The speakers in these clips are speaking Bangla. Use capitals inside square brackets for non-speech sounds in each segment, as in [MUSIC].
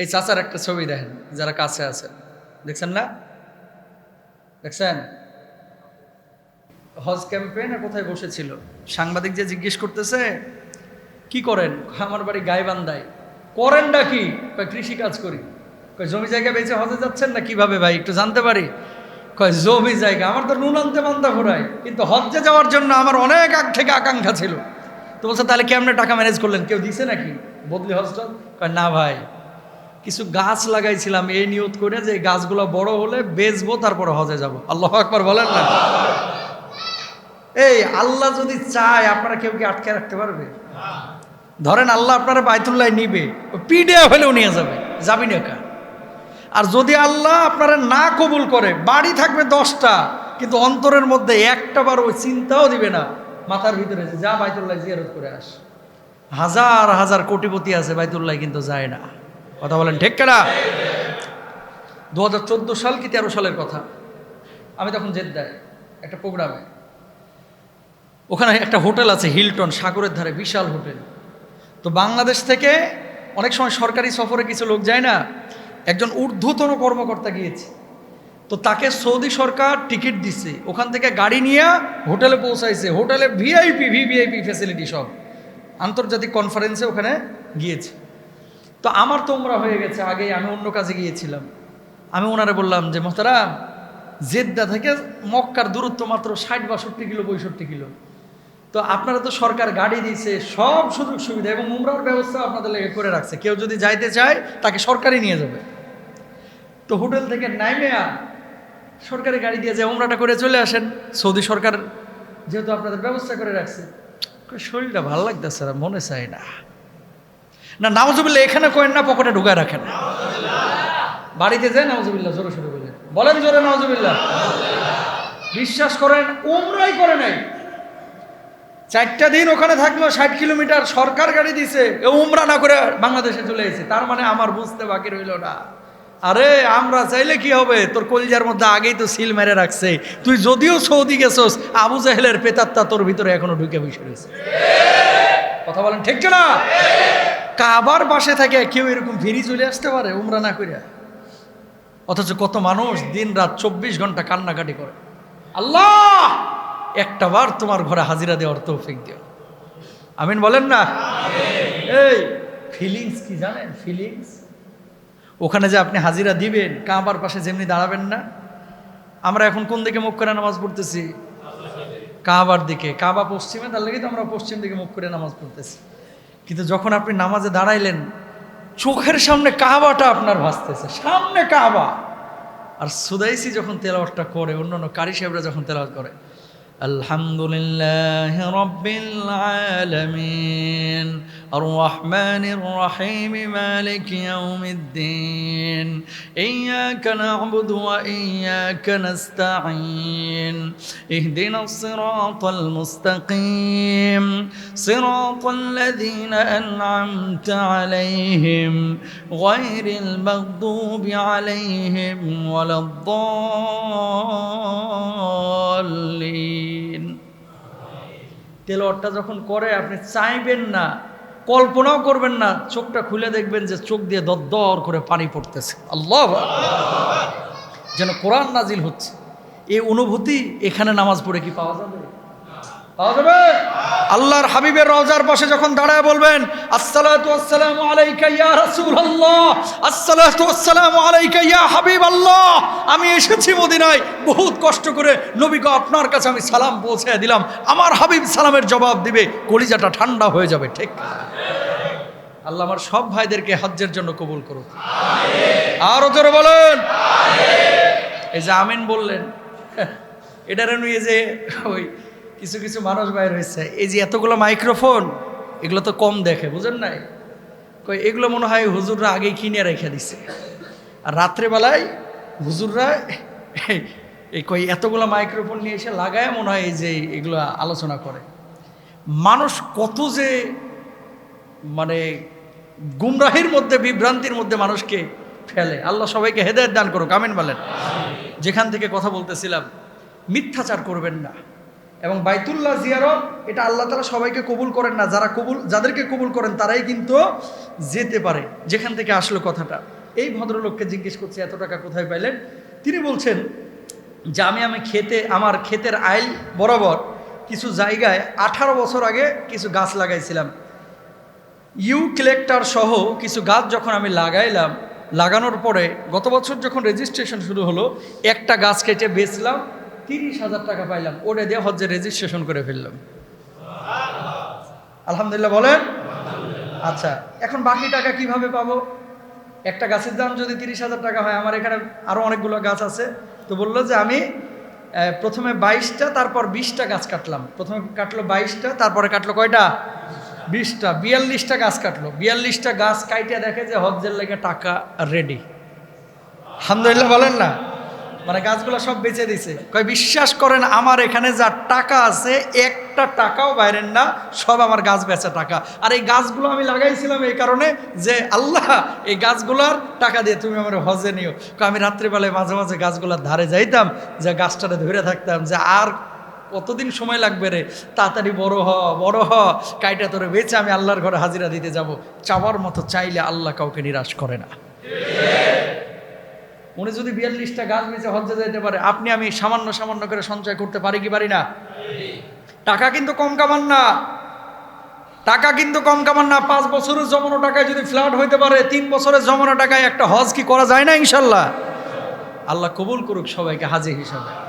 এই চাচার একটা ছবি দেখেন, যারা কাছে আছেন দেখছেন না? দেখছেন? হজ ক্যাম্পে না কোথায় বসেছিল? সাংবাদিক যে জিজ্ঞেস করতেছে, কি করেন? আমার বাড়ি গাইবান্দায় করেন না কি? কৃষি কাজ করি। কয়, জমি জায়গা বেঁচে হজে যাচ্ছেন না কীভাবে ভাই? একটু জানতে পারি? কয়, জমি জায়গা, আমার তো নুন আনতে মানতে ঘোরায়। কিন্তু হজ্জে যাওয়ার জন্য আমার অনেক আগ থেকে আকাঙ্ক্ষা ছিল। তো বলছে, তাহলে কেমনে টাকা ম্যানেজ করলেন? কেউ দিছে নাকি? বদলি হজটা কয়, না ভাই। কিছু গাছ লাগাইছিলাম এই নিয়ত করে যে গাছগুলো বড় হলে বেচবো, তারপরে হজে যাব। আল্লাহ একবার বলেন না? এই আল্লাহ যদি চায়, আপনারা কেউ কি আটকে রাখতে পারবে? ধরেন আল্লাহ আপনারা বাইতুল্লাহ নিবে পিডিয়া হলেও নিয়ে যাবে যাবি না কা আর যদি আল্লাহ আপনারা না কবুল করে, বাড়ি থাকবে দশটা, কিন্তু অন্তরের মধ্যে একটা বার ওই চিন্তাও দিবে না, মাথার ভিতরে যা বাইতুল্লাহ জিয়ারত করে আস। হাজার হাজার কোটিপতি আছে, বাইতুল্লাহ কিন্তু যায় না। কথা বলেন ঠিক কেনা? দু হাজার চোদ্দ সাল কি তেরো সালের কথা? আমি তখন জেদ্দায় একটা প্রোগ্রামে। ওখানে একটা হোটেল আছে হিলটন, সাগরের ধারে, বিশাল হোটেল। তো বাংলাদেশ থেকে অনেক সময় সরকারি সফরে কিছু লোক যায় না, একজন ঊর্ধ্বতন কর্মকর্তা গিয়েছে। তো তাকে সৌদি সরকার টিকিট দিছে, ওখান থেকে গাড়ি নিয়ে হোটেলে পৌঁছাইছে। হোটেলে ভিআইপি, ভিভিআইপি ফ্যাসিলিটি সব। আন্তর্জাতিক কনফারেন্সে ওখানে গিয়েছে। তো আমার তোমরা হয়ে গেছে আগে আমি অন্য কাজে গিয়েছিলাম। আমি ওনারে বললাম যে মোহতারাম জেদ্দা থেকে মক্কার দূরত্ব মাত্র ষাট, বাষট্টি কিলো, পঁয়ষট্টি কিলো। তো আপনারা তো সরকার গাড়ি দিয়েছে, সব সুযোগ সুবিধা এবং উমরার ব্যবস্থা আপনাদের লেগে করে রাখছে। কেউ যদি যাইতে চায়, তাকে সরকারই নিয়ে যাবে। তো হোটেল থেকে নাইমেয়া সরকারি গাড়ি দিয়ে যে উমরাটা করে চলে আসেন। সৌদি সরকার যেহেতু আপনাদের ব্যবস্থা করে রাখছে। শরীরটা ভালো লাগতেছে মনে চায় না। না নাওজুবিল্লা এখানে কয়েন না, পকেটে ঢুকায় রাখেন। বাড়িতে যায় নাওজুবিল্লা জোরে সরে বলে বলেন জোরে নাওজুবিল্লা বিশ্বাস করেন, উমরাই করে নাই। চারটা দিন ওখানে থাকল, ষাট কিলোমিটার, সরকার গাড়ি দিছে, এ উমরা না করে বাংলাদেশে চলে এসেছে। তার মানে আমার বুঝতে বাকি রইল না। আরে, আমরা চাইলে কি হবে? তোর কলজার মধ্যে আগেই তো সিল মেরে রাখছে। তুই যদিও সৌদি গেছস, আবু জাহেলের পেতাত্তা তোর ভিতরে এখনও ঢুকে বসে রয়েছে। কথা বলেন, ঠিক না কাবার পাশে থাকে কেউ এরকম ফিরি চলে আসতে পারে উমরা না করিয়া অথচ কত মানুষ দিন রাত চব্বিশ ঘণ্টা কান্নাকাটি করে। আল্লাহ! একটা বার তোমার ঘরে হাজিরা দেওয়ার তৌফিক দিও। আমিন বলেন না? এই ফিলিংস কি জানেন? ফিলিংস ওখানে যে আপনি হাজিরা দিবেন কাবার পাশে যেমনি দাঁড়াবেন না। আমরা এখন কোন দিকে মুখ করে নামাজ পড়তেছি? কাবার দিকে। কাবা পশ্চিমে তার লেগে তো আমরা পশ্চিম দিকে মুখ করে নামাজ পড়তেছি। কিন্তু যখন আপনি নামাজে দাঁড়াইলেন, চোখের সামনে কাহাবাটা আপনার ভাসতেছে। সামনে কাহাবা। আর সুদাইসি যখন তেলাওয়াতটা করে অন্য অন্য কারি সাহেবরা যখন তেলাওয়াত করে, আলহামদুলিল্লাহ রব্বিল আলামিন। الرحمن الرحيم مالك يوم الدين إياك نعبد وإياك نستعين اهدنا الصراط المستقيم صراط الذين أنعمت عليهم غير المغضوب عليهم ولا الضالين তেলওয়ারটা যখন করে আপনি চাইবেন না কল্পনাও করবেন না, চোখটা খুলে দেখবেন যে চোখ দিয়ে দরদর করে পানি পড়তেছে। আল্লাহ যেন কোরআন নাজিল হচ্ছে। এই অনুভূতি এখানে নামাজ পড়ে কি পাওয়া যাবে? পাওয়া যাবে? আল্লাহর হাবিবের রওজার পাশে যখন দাঁড়ায় বলবেন আমি এসেছি মদিনায়, বহুত কষ্ট করে নবীকে আপনার কাছে আমি সালাম পৌঁছে দিলাম। আমার হাবিব সালামের জবাব দিবে, কলিজাটা ঠান্ডা হয়ে যাবে, ঠিক? আল্লাহ আমার সব ভাইদেরকে হজ্জের জন্য কবুল করুন আরও জোরে বলেন। এই যে আমিন বললেন, [LAUGHS] এটার নিয়ে যে ওই কিছু কিছু মানুষ বাইর হয়েছে, এই যে এতগুলো মাইক্রোফোন, এগুলো তো কম দেখে, বুঝেন নাই? কই, এগুলো মনে হয় হুজুররা আগেই কিনে রেখে দিছে। আর রাত্রেবেলায় হুজুররা [LAUGHS] এই কই, এতগুলো মাইক্রোফোন নিয়ে এসে লাগায় মনে হয় এই যে এগুলো আলোচনা করে। মানুষ কত যে মানে গুমরাহির মধ্যে, বিভ্রান্তির মধ্যে মানুষকে ফেলে। আল্লাহ সবাইকে হেদায়ত দান করুক, আমিন বলেন। যেখান থেকে কথা বলতেছিলাম, মিথ্যাচার করবেন না। এবং বাইতুল্লাহ জিয়ারত, এটা আল্লাহ তালা সবাইকে কবুল করেন না। যারা কবুল, যাদেরকে কবুল করেন, তারাই কিন্তু যেতে পারে। যেখান থেকে আসলো কথাটা। এই ভদ্রলোককে জিজ্ঞেস করছে, এত টাকা কোথায় পাইলেন? তিনি বলছেন যে, আমি আমি খেতে, আমার ক্ষেতের আইল বরাবর কিছু জায়গায় আঠারো বছর আগে কিছু গাছ লাগাইছিলাম। ইউ কালেক্টর সহ কিছু গাছ যখন আমি লাগাইলাম, লাগানোর পরে গত বছর যখন রেজিস্ট্রেশন শুরু হলো, একটা গাছ কেটে বেচলাম, তিরিশ হাজার টাকা পাইলাম, ওটা দিয়ে হজ্জে রেজিস্ট্রেশন করে ফেললাম। আলহামদুলিল্লাহ বলেন? আচ্ছা এখন বাকি টাকা কীভাবে পাবো? একটা গাছের দাম যদি তিরিশ হাজার টাকা হয়, আমার এখানে আরও অনেকগুলো গাছ আছে, তো বলল যে আমি প্রথমে বাইশটা, তারপর বিশটা গাছ কাটলাম। প্রথমে কাটলো বাইশটা, তারপরে কাটলো কয়টা? বিশটা, বিয়াল্লিশটা গাছ কাটলো। বিয়াল্লিশটা গাছ কাইটে দেখে যে হজ্জের লেগে টাকা রেডি আলহামদুলিল্লাহ বলেন না? মানে গাছগুলো সব বেচে দিছে। কয়, বিশ্বাস করেন, আমার এখানে যা টাকা আছে, একটা টাকাও বাইরের না, সব আমার গাছ বেচা টাকা। আর এই গাছগুলো আমি লাগাইছিলাম এই কারণে যে আল্লাহ, এই গাছগুলোর টাকা দিয়ে তুমি আমার হজে নিও। আমি রাত্রিবেলায় মাঝে মাঝে গাছগুলোর ধারে যাইতাম, যে গাছটারে ধরে থাকতাম, যে আর কতদিন সময় লাগবে রে? তাড়াতাড়ি বড় হ বড় হ। কাইটা তোরে বেচে আমি আল্লাহর ঘরে হাজিরা দিতে যাব। চাওয়ার মতো চাইলে আল্লাহ কাউকে নিরাশ করে না। উনি যদি বিয়াল্লিশটা গাছ বেঁচে হজ্জে যেতে পারে, আপনি আমি সামান্য সামান্য করে সঞ্চয় করতে পারি কি পারি না? টাকা কিন্তু কম কামান না। টাকা কিন্তু কম কামান না। পাঁচ বছরের জমানো টাকায় যদি ফ্ল্যাট হইতে পারে, তিন বছরের জমানো টাকায় একটা হজ কি করা যায় না ইনশাল্লাহ? আল্লাহ কবুল করুক সবাইকে হাজি হিসাবে।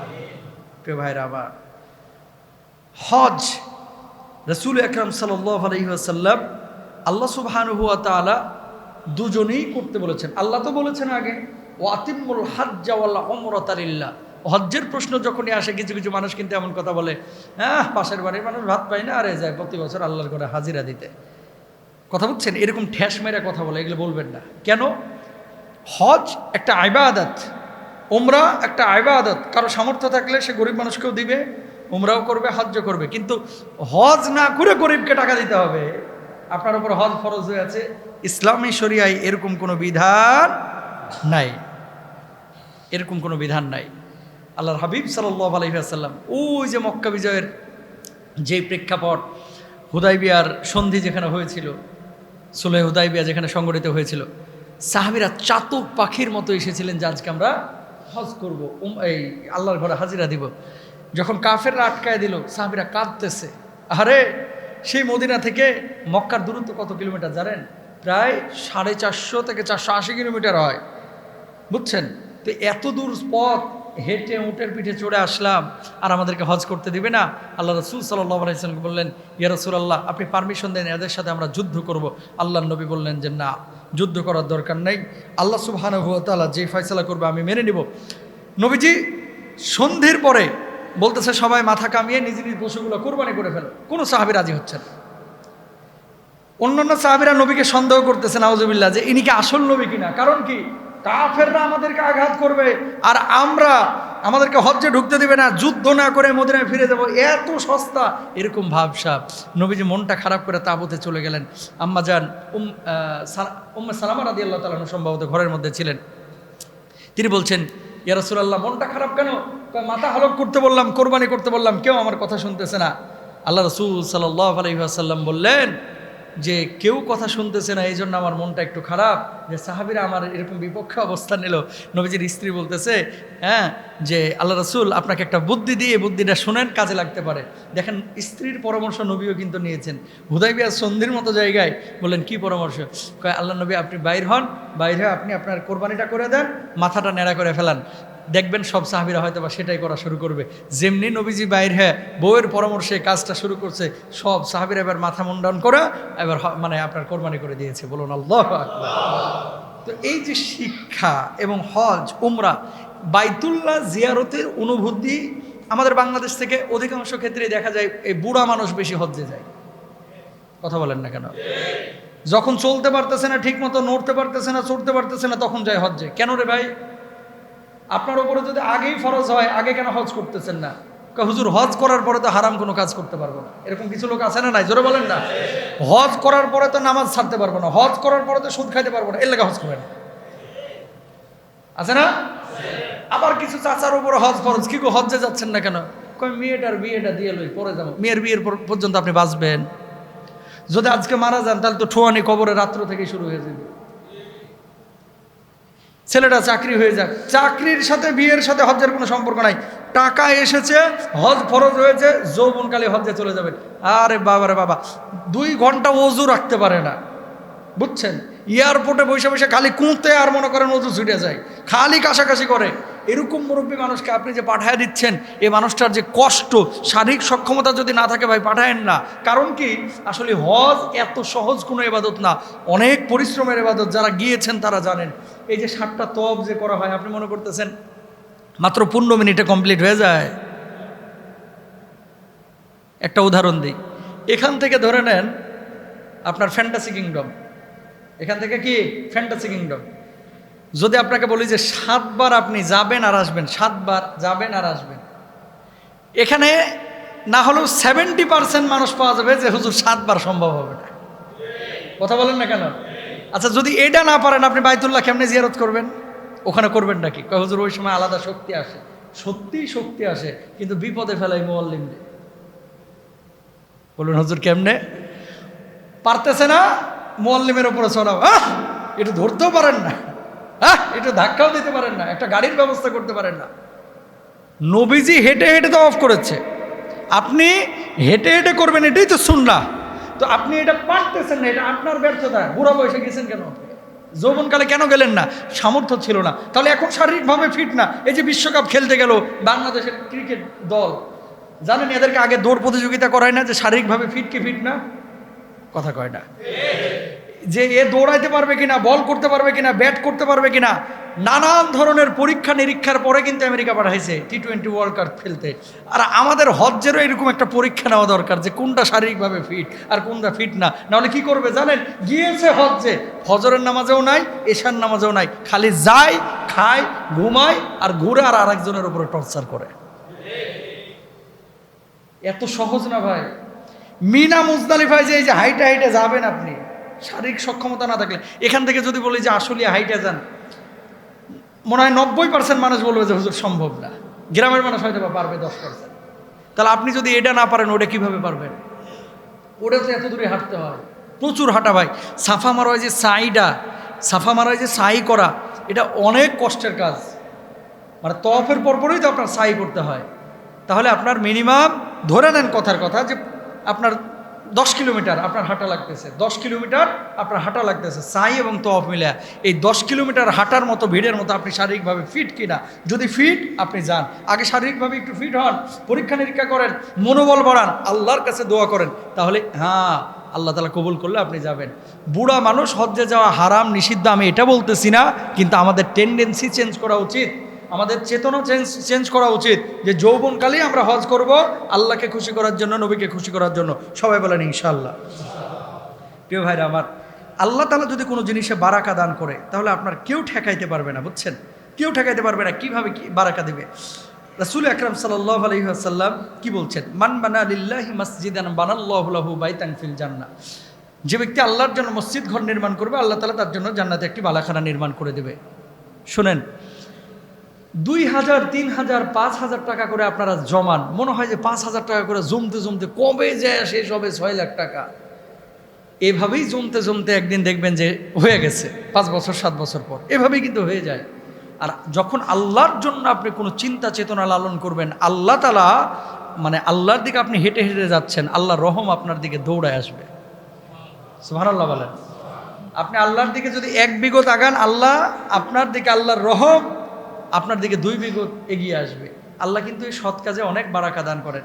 ভাইরা আবার হজ। রসুল আকরম সাল্লাহ আলহিহাসাল্লাম আল্লাহ সুবহানুহুয়া তালা দুজনেই করতে বলেছেন। আল্লাহ তো বলেছেন আগে ও আতিমুল হাজ্জাওয়াল্লাহ অমরতারিল্লাহ হজ্জের প্রশ্ন যখনই আসে, কিছু কিছু মানুষ কিন্তু এমন কথা বলে হ্যাঁ পাশের বাড়ির মানুষ ভাত পায় না? আরে যায় প্রতি বছর আল্লাহর করে হাজিরা দিতে। কথা বুঝছেন? এরকম ঠ্যাস মেরে কথা বলে, এগুলো বলবেন না। কেন? হজ একটা আইবাদত ওমরা একটা আইবাদত কারও সামর্থ্য থাকলে সে গরিব মানুষকেও দিবে উমরাও করবে, হজ্জ করবে। কিন্তু হজ না করে গরিবকে টাকা দিতে হবে। আপনার উপর হজ ফরজ হয়ে আছে। ইসলামী শরিয়ায় এরকম কোনো বিধান নাই। এরকম কোনো বিধান নাই। আল্লাহর হাবিব সাল্লাহ আলহিহাসাল্লাম ওই যে মক্কা বিজয়ের যে প্রেক্ষাপট, হুদাইবিয়ার সন্ধি যেখানে হয়েছিল, সুলে হুদাইবিয়া যেখানে সংগঠিত হয়েছিল, সাহাবিরা চাতক পাখির মতো এসেছিলেন যে আজকে আমরা হজ করব এই আল্লাহর ঘরে হাজিরা দিব। যখন কাফেররা আটকায় দিল, সাহাবিরা কাঁদতেছে। আরে সেই মদিনা থেকে মক্কার দূরত্ব কত কিলোমিটার জানেন? প্রায় সাড়ে চারশো থেকে চারশো আশি কিলোমিটার হয়। বুঝছেন? তো এত দূর পথ, হেঁটে উটের পিঠে চড়ে আসলাম, আর আমাদেরকে হজ করতে দিবে না। আল্লাহ রসুল সাল্লাহ বললেন, ইয়া রসুল আল্লাহ আপনি পারমিশন দেন, এদের সাথে আমরা যুদ্ধ করব। আল্লাহ নবী বললেন যে, না, যুদ্ধ করার দরকার নেই। আল্লাহ সুবাহান তালা যে ফয়সলা করবে, আমি মেনে নিব। নবীজি সন্ধির পরে বলতেছে, সবাই মাথা কামিয়ে নিজ নিজ পশুগুলো কোরবানি করে ফেলো। কোনো সাহাবি রাজি হচ্ছে না। অন্যান্য সাহাবিরা নবীকে সন্দেহ করতেছে, নাউজুবিল্লাহ, যে ইনি কি আসল নবী কিনা? কারণ কি? কাফেররা আমাদেরকে আঘাত করবে আর আমরা আমাদেরকে হজ্জে ঢুকতে দেবে না, যুদ্ধ না করে মদিনায় ফিরে যাব। এত সস্তা। এরকম ভাবসাব নবীজি মনটা খারাপ করে তাবুতে চলে গেলেন। আম্মা যান উম উম্মে সালামা রাদি আল্লাহ তালন সম্ভবত ঘরের মধ্যে ছিলেন। তিনি বলছেন ইয়া রাসূলুল্লাহ, মনটা খারাপ কেন? মাথা হলক করতে বললাম, কোরবানি করতে বললাম, কেউ আমার কথা শুনতেছে না। আল্লাহ রসুল সাল্লাহ আলহিহাসাল্লাম বললেন যে কেউ কথা শুনতেছে না এই জন্য আমার মনটা একটু খারাপ। যে সাহাবিরা আমার এরকম বিপক্ষে অবস্থান নিল। নবীজির স্ত্রী বলতেছে হ্যাঁ যে আল্লাহ রসুল আপনাকে একটা বুদ্ধি দিয়ে বুদ্ধিটা শোনেন, কাজে লাগতে পারে। দেখেন, স্ত্রীর পরামর্শ নবীও কিন্তু নিয়েছেন। হুদাইবিয়া সন্ধির মতো জায়গায় বললেন, কি পরামর্শ? কয়, আল্লাহ নবী, আপনি বাইর হন, বাইর হয়ে আপনি আপনার কোরবানিটা করে দেন, মাথাটা নেড়া করে ফেলান। দেখবেন সব সাহাবিরা হয়তো বা সেটাই করা শুরু করবে। যেমনি নবীজি বাইর হ্যাঁ বউয়ের পরামর্শে কাজটা শুরু করছে, সব সাহাবিরা এবার মাথা মুন্ডন করে এবার মানে আপনার কোরবানি করে দিয়েছে। বলুন, আল্লাহ তো এই যে শিক্ষা এবং হজ, উমরা, বাইতুল্লাহ জিয়ারতের অনুভূতি আমাদের বাংলাদেশ থেকে অধিকাংশ ক্ষেত্রে দেখা যায়, এই বুড়া মানুষ বেশি হজ্জে যায়। কথা বলেন না কেন? যখন চলতে পারতেছে না ঠিক মতো নড়তে পারতেছে না, চড়তে পারতেছে না, তখন যায় হজ্জে। কেন রে ভাই? আপনার উপরে যদি আগেই ফরজ হয়, আগে কেন হজ করতেছেন না? হুজুর, হজ করার পরে তো হারাম কোনো কাজ করতে পারব না। এরকম কিছু লোক আছে না নাই? জোরে বলেন না। হজ করার পরে তো নামাজ ছাড়তে পারব না। হজ করার পরে তো সুদ খাইতে পারব না। এর লেগে হজ করেন। আছে না? আবার কিছু চাচার উপরে হজ ফরজ। কি গো, হজ্জে যাচ্ছেন না কেন? কয়, মেয়েটার বিয়েটা দিয়ে লই, পরে যাব। মেয়ের বিয়ের পর- পর্যন্ত আপনি বাঁচবেন। যদি আজকে মারা যান, তাহলে তো ঠোয়ানি কবরে রাত্র থেকে শুরু হয়ে যাবে। ছেলেটা চাকরি হয়ে যাক। চাকরির সাথে বিয়ের সাথে হজ্জের কোনো সম্পর্ক নাই। টাকা এসেছে, হজ ফরজ হয়েছে, যৌবনকালে হজ্জে চলে যাবে। আরে বাবারে বাবা, দুই ঘণ্টা ওজু রাখতে পারে না। বুঝছেন? এয়ারপোর্টে বসে বসে খালি কুঁতে আর মনে করেন ওজু ছুটে যায়। খালি কাশাকাশি করে। এরকম মুরব্বী মানুষকে আপনি যে পাঠায় দিচ্ছেন, এ মানুষটার যে কষ্ট, শারীরিক সক্ষমতা যদি না থাকে ভাই, পাঠায়েন না। কারণ কি? আসলে হজ এত সহজ কোনো এবাদত না। অনেক পরিশ্রমের এবাদত যারা গিয়েছেন তারা জানেন। এই যে ষাটটা তব যে করা হয়, আপনি মনে করতেছেন, মাত্র পনেরো মিনিটে কমপ্লিট হয়ে যায়? একটা উদাহরণ দিই। এখান থেকে ধরে নেন, আপনার ফ্যান্টাসি কিংডম এখান থেকে কি? ফ্যান্টাসি কিংডম যদি আপনাকে বলি যে সাতবার আপনি যাবেন আর আসবেন, সাতবার যাবেন আর আসবেন। এখানে না হলেও সেভেন্টি পার্সেন্ট মানুষ পাওয়া যাবে যে হুজুর সাতবার সম্ভব হবে না। কথা বলেন না কেন? আচ্ছা যদি এটা না পারেন, আপনি বাইতুল্লাহ কেমনে জিয়ারত করবেন? ওখানে করবেন নাকি কয়, হুজুর, ওই সময় আলাদা শক্তি আসে। সত্যিই শক্তি আসে, কিন্তু বিপদে ফেলাই মোয়াল্লিম বলুন, হুজুর, কেমনে? পারতেছে না মোয়াল্লিমের ওপরে চড়াও। একটু ধরতেও পারেন না। হ্যাঁ একটু ধাক্কাও দিতে পারেন না, একটা গাড়ির ব্যবস্থা করতে পারেন না। নবীজি হেঁটে হেঁটে তো অফ করেছে। আপনি হেঁটে হেঁটে করবেন, এটাই তো শুনলা তো আপনি এটা পারতেছেন না, এটা আপনার ব্যর্থতা। বুড়া বয়সে গেছেন কেন যৌবনকালে কেন গেলেন না? সামর্থ্য ছিল না। তাহলে এখন শারীরিকভাবে ফিট না। এই যে বিশ্বকাপ খেলতে গেল, বাংলাদেশের ক্রিকেট দল। জানেন, এদেরকে আগে দৌড় প্রতিযোগিতা করায় না যে শারীরিকভাবে ফিট কি ফিট না? কথা কয় না। যে এ দৌড়াইতে পারবে কিনা, বল করতে পারবে কিনা, ব্যাট করতে পারবে কিনা, নানান ধরনের পরীক্ষা নিরীক্ষার পরে কিন্তু আমেরিকা পাঠাইছে টি টোয়েন্টি ওয়ার্ল্ড কাপ খেলতে। আর আমাদের হজ্জেরও এরকম একটা পরীক্ষা নেওয়া দরকার যে কোনটা শারীরিকভাবে ফিট আর কোনটা ফিট না। নাহলে কি করবে জানেন? গিয়েছে হজ্জে ফজরের নামাজেও নাই, এশার নামাজেও নাই। খালি যায়, খায়, ঘুমায় আর ঘুরে আর আরেকজনের উপরে টর্চার করে। এত সহজ না ভাই? মিনা মুজদালিফায় যে এই যে হাইটে হাইটে যাবেন আপনি। শারীরিক সক্ষমতা না থাকলে। এখান থেকে যদি বলি যে আসলে হাইটে যান, মনে হয় নব্বই পার্সেন্ট মানুষ বলবে যে, হুজুর, সম্ভব না। গ্রামের মানুষ হয়তো বা পারবে দশ পার্সেন্ট তাহলে আপনি যদি এটা না পারেন, ওটা কীভাবে পারবেন? ওটা তো এত দূরে হাঁটতে হয়। প্রচুর হাঁটা ভাই। সাফা মারা যে সাইডা সাফা মারা যে সাই করা, এটা অনেক কষ্টের কাজ। মানে তফের পরপরই তো আপনার সাই করতে হয়। তাহলে আপনার মিনিমাম ধরে নেন কথার কথা যে, আপনার দশ কিলোমিটার আপনার হাঁটা লাগতেছে। দশ কিলোমিটার আপনার হাঁটা লাগতেছে। সাই এবং তফ মিলে এই দশ কিলোমিটার হাঁটার মতো ভিড়ের মতো আপনি শারীরিকভাবে ফিট কিনা? যদি ফিট আপনি যান। আগে শারীরিকভাবে একটু ফিট হন, পরীক্ষা নিরীক্ষা করেন, মনোবল বাড়ান, আল্লাহর কাছে দোয়া করেন, তাহলে হ্যাঁ আল্লাহ তালা কবুল করলে আপনি যাবেন। বুড়া মানুষ হজ্জে যাওয়া হারাম, নিষিদ্ধ আমি এটা বলতেছি না, কিন্তু আমাদের টেন্ডেন্সি চেঞ্জ করা উচিত। আমাদের চেতনা চেঞ্জ চেঞ্জ করা উচিত যে যৌবনকালেই আমরা হজ করব আল্লাহকে খুশি করার জন্য, নবীকে খুশি করার জন্য। সবাই বলেন ইনশাল্লাহ প্রিয় ভাইরা আমার, আল্লাহ তালা যদি কোনো জিনিসে বারাকা দান করে, তাহলে আপনার কেউ ঠেকাইতে পারবে না, বুঝছেন? কেউ ঠেকাইতে পারবে না, কীভাবে কি বারাকা দেবে? রাসুল আকরাম সাল্লাহ আলহিহাসাল্লাম কি বলছেন? মান বানা লিল্লাহি মসজিদান বানাল্লাহু বাইতান ফিল জান্নাহ। যে ব্যক্তি আল্লাহর জন্য মসজিদ ঘর নির্মাণ করবে, আল্লাহ তালা তার জন্য জান্নাতে একটি বালাখানা নির্মাণ করে দেবে। শুনেন দুই হাজার, তিন হাজার, পাঁচ হাজার টাকা করে আপনারা জমান। মনে হয় যে পাঁচ হাজার টাকা করে জমতে জমতে কবে যায় শেষ হবে ছয় লাখ টাকা? এভাবেই জমতে জমতে একদিন দেখবেন যে হয়ে গেছে, পাঁচ বছর, সাত বছর পর। এভাবেই কিন্তু হয়ে যায়। আর যখন আল্লাহর জন্য আপনি কোনো চিন্তা, চেতনা লালন করবেন, আল্লাহ তালা মানে আল্লাহর দিকে আপনি হেঁটে হেঁটে যাচ্ছেন, আল্লাহর রহম আপনার দিকে দৌড়ায় আসবে। সুবহানাল্লাহ বলেন। আপনি আল্লাহর দিকে যদি এক বিগত আগান, আল্লাহ আপনার দিকে আল্লাহর রহম আপনার দিকে দুই বিঘত এগিয়ে আসবে। আল্লাহ কিন্তু এই সৎ কাজে অনেক বারাকা দান করেন।